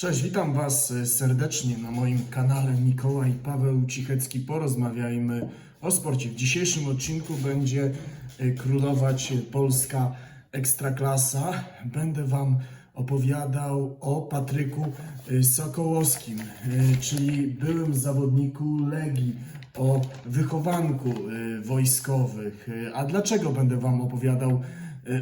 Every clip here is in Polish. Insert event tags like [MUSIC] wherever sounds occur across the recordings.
Cześć, witam Was serdecznie na moim kanale Mikołaj Paweł Cichecki. Porozmawiajmy o sporcie. W dzisiejszym odcinku będzie e, królować polska ekstraklasa. Będę Wam opowiadał o Patryku e, Sokołowskim, czyli byłym zawodniku Legii, o wychowanku wojskowych. A dlaczego będę Wam opowiadał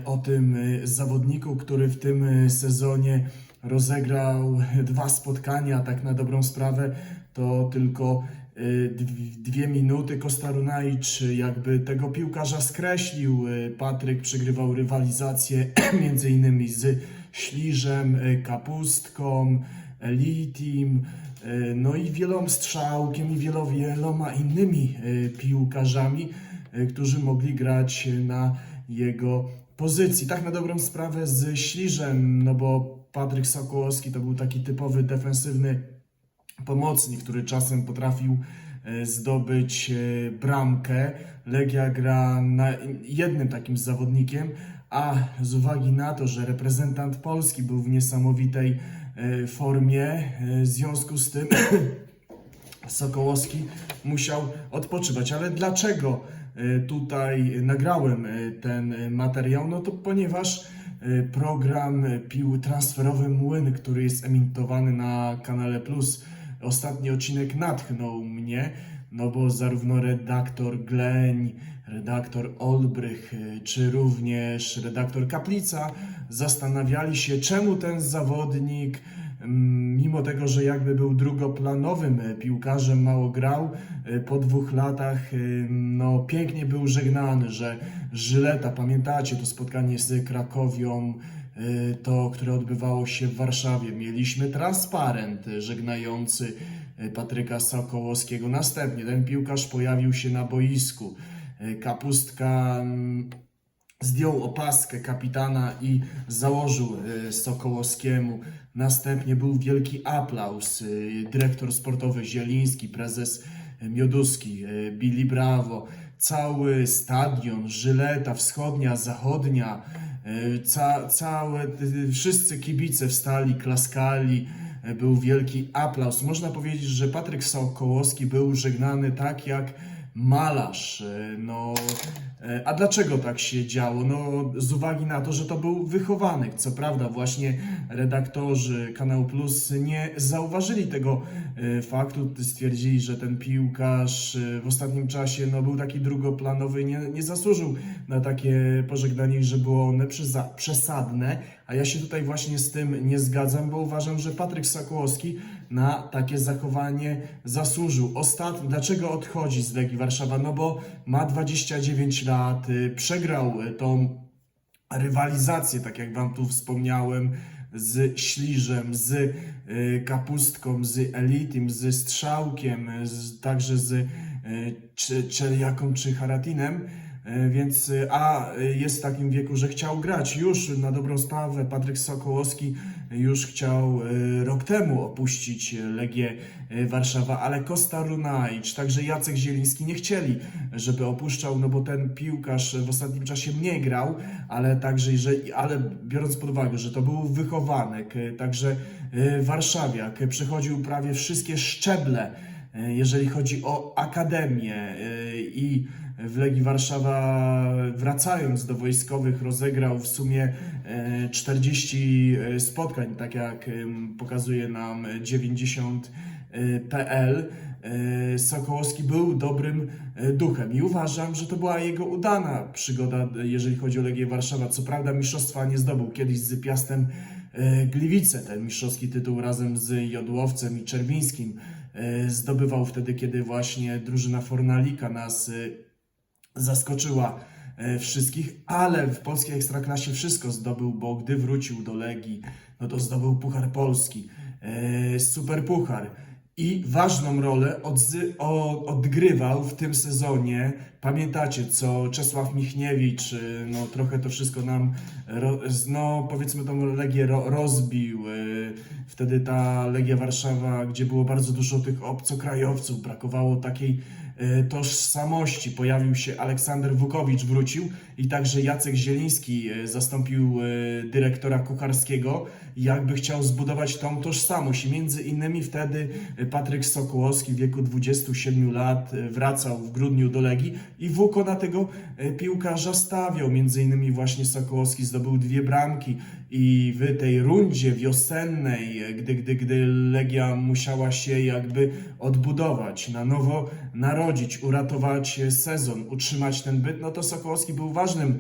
o tym zawodniku, który w tym sezonie rozegrał dwa spotkania, tak na dobrą sprawę to tylko y, dw- dwie minuty. Kostarunajcz jakby tego piłkarza skreślił. Y, Patryk przegrywał rywalizację [CLEARS THROAT] między innymi z Śliżem, y, Kapustką, Elitim, y, no i wielom strzałkiem i wielo, wieloma innymi piłkarzami, którzy mogli grać na jego pozycji. Tak na dobrą sprawę z Śliżem, no bo Patryk Sokołowski to był taki typowy defensywny pomocnik, który czasem potrafił e, zdobyć e, bramkę. Legia gra na jednym takim zawodnikiem, a z uwagi na to, że reprezentant Polski był w niesamowitej e, formie, w związku z tym [COUGHS] Sokołowski musiał odpoczywać. Ale dlaczego tutaj nagrałem ten materiał? No to ponieważ program e, pił transferowy Młyn, który jest emitowany na kanale Plus, ostatni odcinek natchnął mnie, no bo zarówno redaktor Gleń, redaktor Olbrych, e, czy również redaktor Kaplica zastanawiali się, czemu ten zawodnik mimo tego, że jakby był drugoplanowym e, piłkarzem, mało grał, e, po dwóch latach e, no, pięknie był żegnany, że Żyleta, pamiętacie to spotkanie z Krakowią, to, które odbywało się w Warszawie. Mieliśmy transparent żegnający Patryka Sokołowskiego. Następnie ten piłkarz pojawił się na boisku. Kapustka mm, zdjął opaskę kapitana i założył e, Sokołowskiemu. Następnie był wielki aplauz. E, Dyrektor sportowy Zieliński, prezes e, Mioduski, Billy Brawo, cały stadion, Żyleta wschodnia, zachodnia, ca, całe, wszyscy kibice wstali, klaskali. Był wielki aplauz. Można powiedzieć, że Patryk Sokołowski był żegnany tak jak malarz. E, No, e, a dlaczego tak się działo? No, z uwagi na to, że to był wychowanek. Co prawda, właśnie redaktorzy Kanał Plus nie zauważyli tego e, faktu. Stwierdzili, że ten piłkarz w ostatnim czasie no, był taki drugoplanowy, nie, nie zasłużył na takie pożegnanie, że było one przesadne. A ja się tutaj właśnie z tym nie zgadzam, bo uważam, że Patryk Sokołowski na takie zachowanie zasłużył. Ostatnio, dlaczego odchodzi z Legii Warszawa? No bo ma 29 lat, y, przegrał y, tą rywalizację, tak jak Wam tu wspomniałem, z Śliżem, z y, Kapustką, z Elitim, z Strzałkiem, z, także z Czeliaką czy Haratinem. Y, Więc, y, a y, jest w takim wieku, że chciał grać. Już na dobrą sprawę Patryk Sokołowski już chciał rok temu opuścić Legię Warszawa, ale Kosta Runajcz, także Jacek Zieliński nie chcieli, żeby opuszczał, no bo ten piłkarz w ostatnim czasie nie grał, ale także, że, ale biorąc pod uwagę, że to był wychowanek, także warszawiak, przechodził prawie wszystkie szczeble, jeżeli chodzi o akademię i w Legii Warszawa wracając do wojskowych rozegrał w sumie e, 40 spotkań, tak jak pokazuje nam 90.pl. E, Sokołowski był dobrym e, duchem i uważam, że to była jego udana przygoda, e, jeżeli chodzi o Legię Warszawa. Co prawda mistrzostwa nie zdobył kiedyś z Piastem e, Gliwice, ten mistrzowski tytuł razem z Jodłowcem i Czerwińskim e, zdobywał wtedy, kiedy właśnie drużyna Fornalika nas e, zaskoczyła e, wszystkich, ale w polskiej ekstraklasie wszystko zdobył, bo gdy wrócił do Legii, no to zdobył Puchar Polski, e, Super Puchar i ważną rolę odgrywał w tym sezonie pamiętacie, co Czesław Michniewicz, y, no trochę to wszystko nam, no powiedzmy tą Legię ro, rozbił. Wtedy ta Legia Warszawa, gdzie było bardzo dużo tych obcokrajowców, brakowało takiej tożsamości. Pojawił się Aleksander Wukowicz, wrócił i także Jacek Zieliński y, zastąpił y, dyrektora kucharskiego, jakby chciał zbudować tą tożsamość. I między innymi wtedy Patryk Sokołowski w wieku 27 lat y, wracał w grudniu do Legii i Wuko na tego y, piłkarza stawiał. Między innymi właśnie Sokołowski zdobył dwie bramki i w tej rundzie wiosennej, y, gdy, gdy, gdy Legia musiała się jakby odbudować, na nowo narodzić, uratować sezon, utrzymać ten byt, no to Sokołowski był ważnym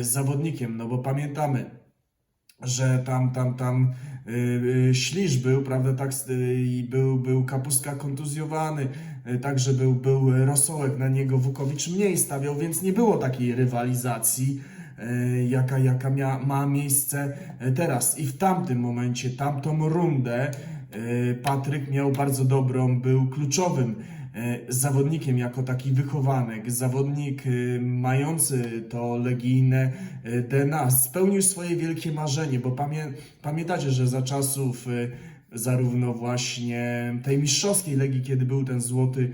zawodnikiem, no bo pamiętamy, że tam, tam, tam y, y, śliż był, prawda, tak, y, i był, był Kapustka kontuzjowany, także był, był Rosołek, na niego Wukowicz mniej stawiał, więc nie było takiej rywalizacji, jaka, jaka mia, ma miejsce teraz. I w tamtym momencie, tamtą rundę Patryk miał bardzo dobrą, był kluczowym e, zawodnikiem jako taki wychowanek, zawodnik e, mający to legijne e, DNA, spełnił swoje wielkie marzenie, bo pamię, pamiętacie, że za czasów zarówno właśnie tej mistrzowskiej legii, kiedy był ten złoty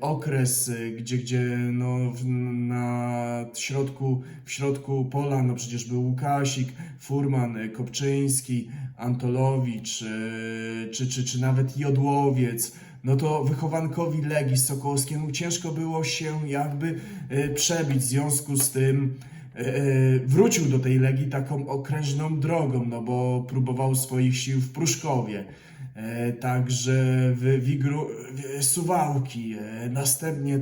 okres, gdzie, gdzie no, na środku, w środku pola no przecież był Łukasik, Furman, Kopczyński, Antolowicz, czy, czy, czy nawet Jodłowiec, no to wychowankowi Legii Sokołowskiemu ciężko było się jakby e, przebić. W związku z tym e, e, wrócił do tej Legii taką okrężną drogą, no bo próbował swoich sił w Pruszkowie. Także w Wigru, w Suwałki, następnie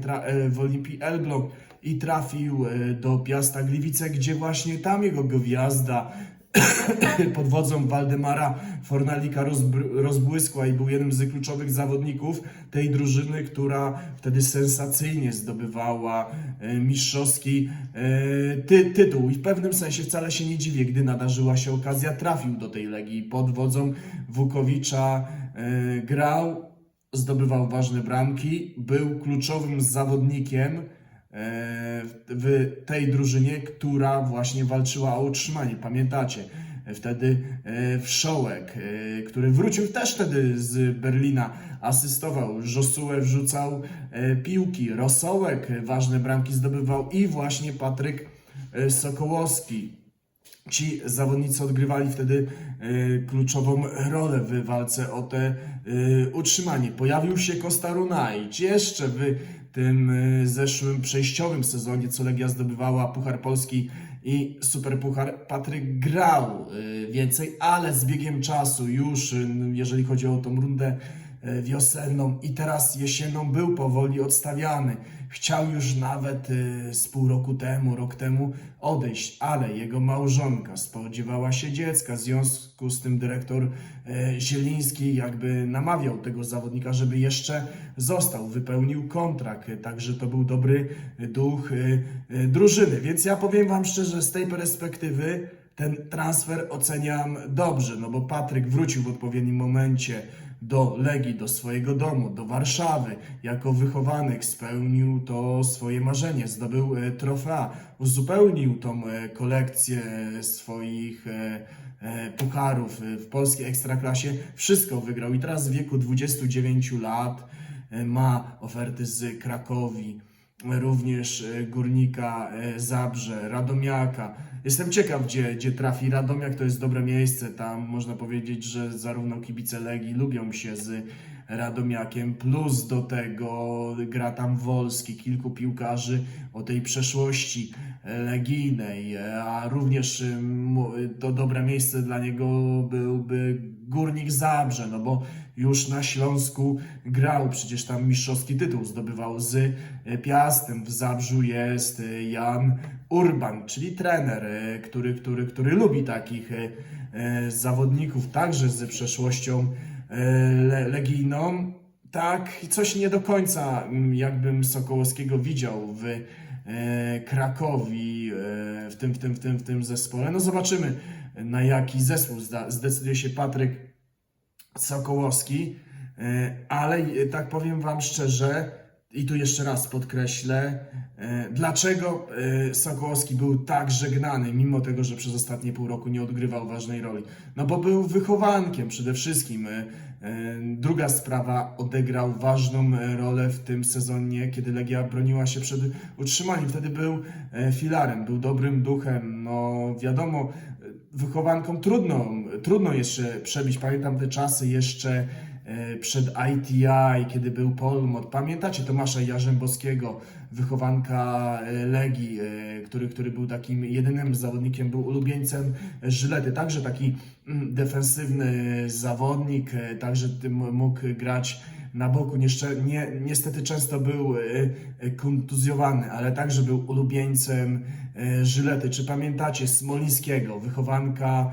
w Olimpii Elbląg i trafił do Piasta Gliwice, gdzie właśnie tam jego gwiazda [COUGHS] pod wodzą Waldemara Fornalika rozbłyskła i był jednym z kluczowych zawodników tej drużyny, która wtedy sensacyjnie zdobywała e, mistrzowski e, ty- tytuł. I w pewnym sensie wcale się nie dziwię, gdy nadarzyła się okazja, trafił do tej Legii pod wodzą Wukowicza, e, grał, zdobywał ważne bramki, był kluczowym zawodnikiem w tej drużynie, która właśnie walczyła o utrzymanie. Pamiętacie, wtedy e, Wszołek, e, który wrócił też wtedy z Berlina, asystował, Josue wrzucał e, piłki, Rosołek ważne bramki zdobywał i właśnie Patryk Sokołowski. Ci zawodnicy odgrywali wtedy kluczową rolę w walce o te utrzymanie. Pojawił się Costa Runaić jeszcze w tym e, zeszłym przejściowym sezonie, co Legia zdobywała Puchar Polski i Superpuchar. Patryk grał e, więcej, ale z biegiem czasu już, e, jeżeli chodzi o tą rundę wiosenną i teraz jesienną był powoli odstawiany. Chciał już nawet e, z pół roku temu, rok temu odejść, ale jego małżonka spodziewała się dziecka. W związku z tym dyrektor e, Zieliński jakby namawiał tego zawodnika, żeby jeszcze został, wypełnił kontrakt. E, Także to był dobry duch e, e, drużyny. Więc ja powiem Wam szczerze, z tej perspektywy ten transfer oceniam dobrze, no bo Patryk wrócił w odpowiednim momencie do Legii, do swojego domu, do Warszawy. Jako wychowanek spełnił to swoje marzenie, zdobył e, trofea, uzupełnił tą e, kolekcję swoich e, pucharów w polskiej ekstraklasie. Wszystko wygrał i teraz w wieku 29 lat ma oferty z Krakowi, również e, Górnika e, Zabrze, Radomiaka. Jestem ciekaw, gdzie, gdzie trafi Radomiak, to jest dobre miejsce. Tam można powiedzieć, że zarówno kibice Legii lubią się z Radomiakiem, plus do tego gra tam Wolski, kilku piłkarzy o tej przeszłości legijnej, a również to dobre miejsce dla niego byłby Górnik Zabrze, no bo już na Śląsku grał, przecież tam mistrzowski tytuł zdobywał z e, Piastem. W Zabrzu jest e, Jan Urban, czyli trener, e, który, który, który lubi takich zawodników, także ze przeszłością le, legijną. Tak, coś nie do końca mm, jakbym Sokołowskiego widział w e, Krakowi, e, w tym, w tym, w tym, w tym zespole. No zobaczymy, na jaki zespół zdecyduje się Patryk Sokołowski, e, ale e, tak powiem Wam szczerze, i tu jeszcze raz podkreślę, e, dlaczego e, Sokołowski był tak żegnany, mimo tego, że przez ostatnie pół roku nie odgrywał ważnej roli. No bo był wychowankiem przede wszystkim. E, Druga sprawa, odegrał ważną rolę w tym sezonie, kiedy Legia broniła się przed utrzymaniem. Wtedy był filarem, był dobrym duchem. No wiadomo, wychowankom trudno, trudno jeszcze przebić. Pamiętam te czasy jeszcze przed ITI, kiedy był Polmot. Pamiętacie Tomasza Jarzębowskiego, wychowanka e, Legii, e, który, który był takim jedynym zawodnikiem, był ulubieńcem Żylety. Także taki mm, defensywny zawodnik, e, także mógł grać na boku. Nie, niestety często był e, e, kontuzjowany, ale także był ulubieńcem e, Żylety. Czy pamiętacie Smolińskiego, wychowanka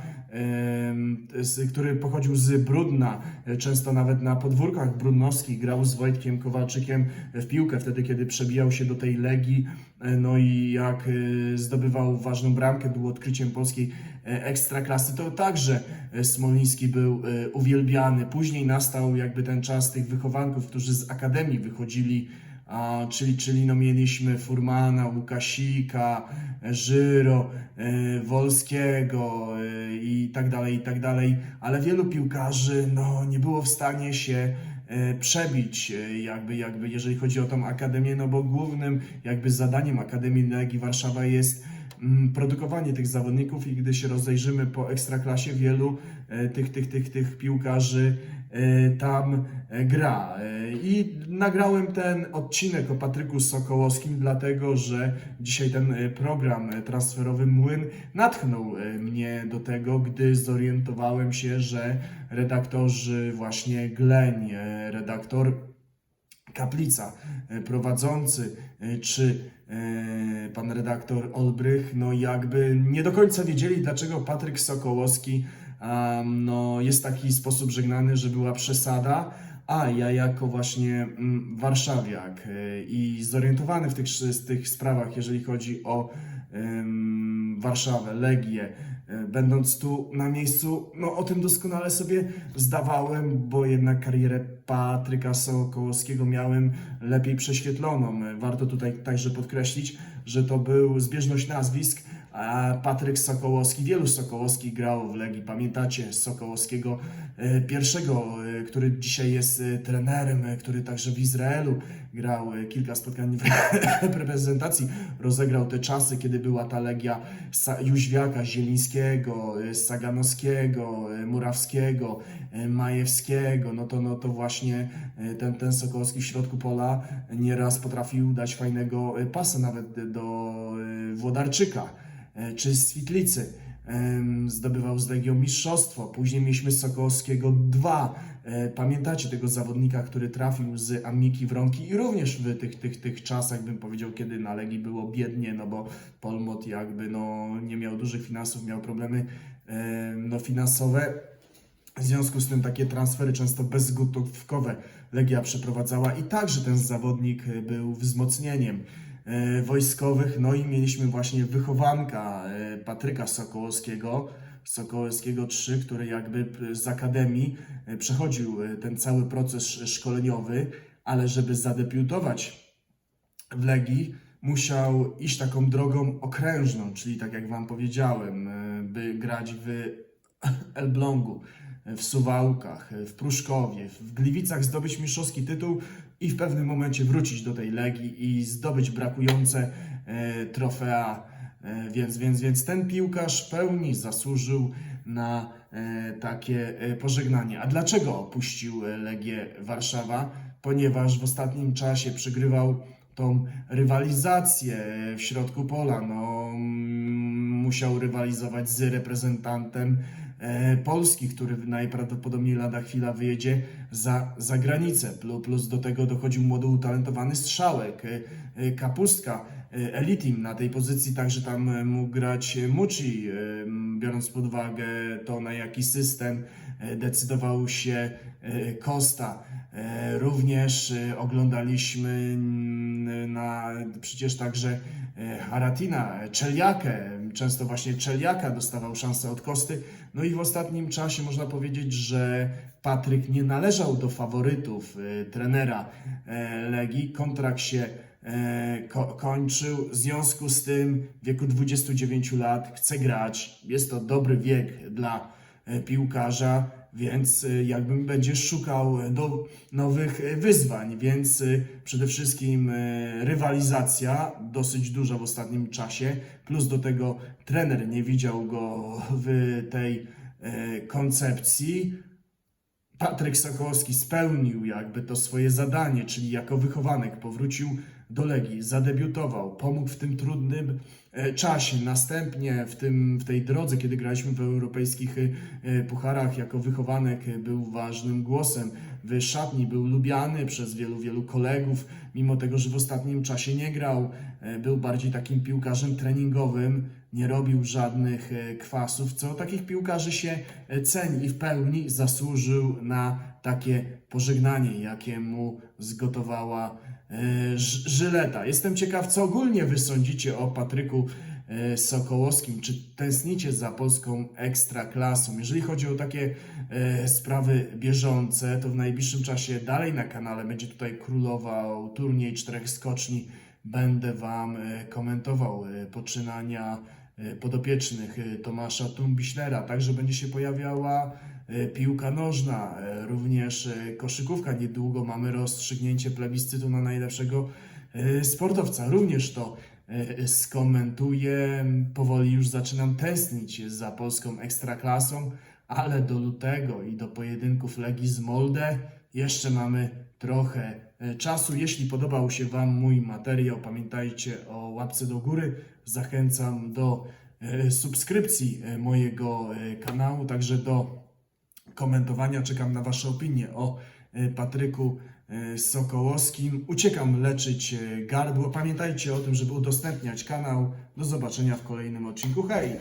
który pochodził z Brudna, e, często nawet na podwórkach brudnowskich grał z Wojtkiem Kowalczykiem w piłkę, wtedy kiedy przebijał się do tej Legii, e, no i jak e, zdobywał ważną bramkę, był odkryciem polskiej ekstraklasy, to także Smoliński był uwielbiany. Później nastał jakby ten czas tych wychowanków, którzy z akademii wychodzili a, czyli, czyli no mieliśmy Furmana, Łukasika, Żyro, e, Wolskiego e, i tak dalej, i tak dalej, ale wielu piłkarzy no, nie było w stanie się e, przebić, jakby, jakby jeżeli chodzi o tą akademię, no bo głównym jakby zadaniem Akademii Legii Warszawa jest mm, produkowanie tych zawodników i gdy się rozejrzymy po ekstraklasie, wielu tych, tych, tych, tych piłkarzy tam e, gra. E, I nagrałem ten odcinek o Patryku Sokołowskim, dlatego że dzisiaj ten e, program transferowy Młyn natchnął mnie do tego, gdy zorientowałem się, że redaktorzy właśnie Gleń, e, redaktor Kaplica prowadzący, czy pan redaktor Olbrych, no jakby nie do końca wiedzieli, dlaczego Patryk Sokołowski um, no, jest taki sposób żegnany, że była przesada, a ja jako właśnie mm, warszawiak e, i zorientowany w tych, tych sprawach, jeżeli chodzi o em, Warszawę, Legię, e, będąc tu na miejscu, no o tym doskonale sobie zdawałem, bo jednak karierę Patryka Sokołowskiego miałem lepiej prześwietloną. E, Warto tutaj także podkreślić, że to był zbieżność nazwisk, Patryk Sokołowski, wielu Sokołowskich grało w Legii. Pamiętacie Sokołowskiego e, pierwszego, e, który dzisiaj jest e, trenerem, który także w Izraelu grał kilka spotkań w [LAUGHS] reprezentacji. Rozegrał te czasy, kiedy była ta Legia Jóźwiaka, Zielińskiego, Saganowskiego, Murawskiego, Majewskiego. No to, no to właśnie ten, ten Sokołowski w środku pola nieraz potrafił dać fajnego pasa nawet do Włodarczyka czy Switlicy. Em, Zdobywał z Legią mistrzostwo. Później mieliśmy Sokołowskiego 2. E, Pamiętacie tego zawodnika, który trafił z Amiki w rąki i również w tych, tych, tych czasach, bym powiedział, kiedy na Legii było biednie, no bo Polmot jakby no, nie miał dużych finansów, miał problemy em, no, finansowe. W związku z tym takie transfery często bezgotówkowe Legia przeprowadzała i także ten zawodnik e, był wzmocnieniem e, wojskowych. No i mieliśmy właśnie wychowanka e, Patryka Sokołowskiego, Sokołowskiego 3, który jakby z akademii e, przechodził e, ten cały proces sz- szkoleniowy, ale żeby zadebiutować w Legii musiał iść taką drogą okrężną, czyli tak jak Wam powiedziałem, e, by grać w [LAUGHS] Elblągu, e, w Suwałkach, e, w Pruszkowie, w Gliwicach zdobyć mistrzowski tytuł i w pewnym momencie wrócić do tej Legii i zdobyć brakujące e, trofea. E, więc, więc, więc ten piłkarz pełni zasłużył na e, takie pożegnanie. A dlaczego opuścił Legię Warszawa? Ponieważ w ostatnim czasie przegrywał tą rywalizację w środku pola. No, mm, musiał rywalizować z reprezentantem Polski, który najprawdopodobniej lada chwila wyjedzie za, za granicę. Plus, do tego dochodził młody utalentowany strzałek, e, e, kapustka. e, Elitim na tej pozycji także tam e, mógł grać e, Muci, e, biorąc pod uwagę to na jaki system e, decydował się e, Costa. E, Również e, oglądaliśmy na przecież także e, Haratina, Czeliakę. Często właśnie Czeliaka dostawał szansę od Kosty. No i w ostatnim czasie można powiedzieć, że Patryk nie należał do faworytów e, trenera e, Legii. Kontrakt się ko- kończył. W związku z tym w wieku 29 lat chce grać. Jest to dobry wiek dla piłkarza, więc e, jakbym będzie szukał e, do nowych e, wyzwań, więc przede wszystkim rywalizacja dosyć duża w ostatnim czasie, plus do tego trener nie widział go w tej koncepcji. Patryk Sokołowski spełnił jakby to swoje zadanie, czyli jako wychowanek powrócił do Legii, zadebiutował, pomógł w tym trudnym czasie. Następnie w, tym, w tej drodze, kiedy graliśmy w europejskich e, e, pucharach, jako wychowanek e, był ważnym głosem w szatni, był lubiany przez wielu, wielu kolegów, mimo tego, że w ostatnim czasie nie grał, e, był bardziej takim piłkarzem treningowym, nie robił żadnych e, kwasów, co takich piłkarzy się e, ceni i w pełni zasłużył na takie pożegnanie, jakie mu zgotowała e, Żyleta. Jestem ciekaw, co ogólnie wy sądzicie o Patryku e, Sokołowskim. Czy tęsknicie za polską ekstraklasą? Jeżeli chodzi o takie e, sprawy bieżące, to w najbliższym czasie dalej na kanale będzie tutaj królował turniej czterech skoczni. Będę Wam komentował poczynania podopiecznych Tomasza Tumbiślera. Także będzie się pojawiała piłka nożna, e, również e, koszykówka. Niedługo mamy rozstrzygnięcie plebiscytu na najlepszego e, sportowca. Również to e, skomentuję. Powoli już zaczynam tęsknić za polską ekstraklasą, ale do lutego i do pojedynków Legii z Molde jeszcze mamy trochę e, czasu. Jeśli podobał się Wam mój materiał, pamiętajcie o łapce do góry. Zachęcam do e, subskrypcji e, mojego e, kanału, także do komentowania. Czekam na Wasze opinie o e, Patryku e, Sokołowskim. Uciekam leczyć e, gardło. Pamiętajcie o tym, żeby udostępniać kanał. Do zobaczenia w kolejnym odcinku. Hej!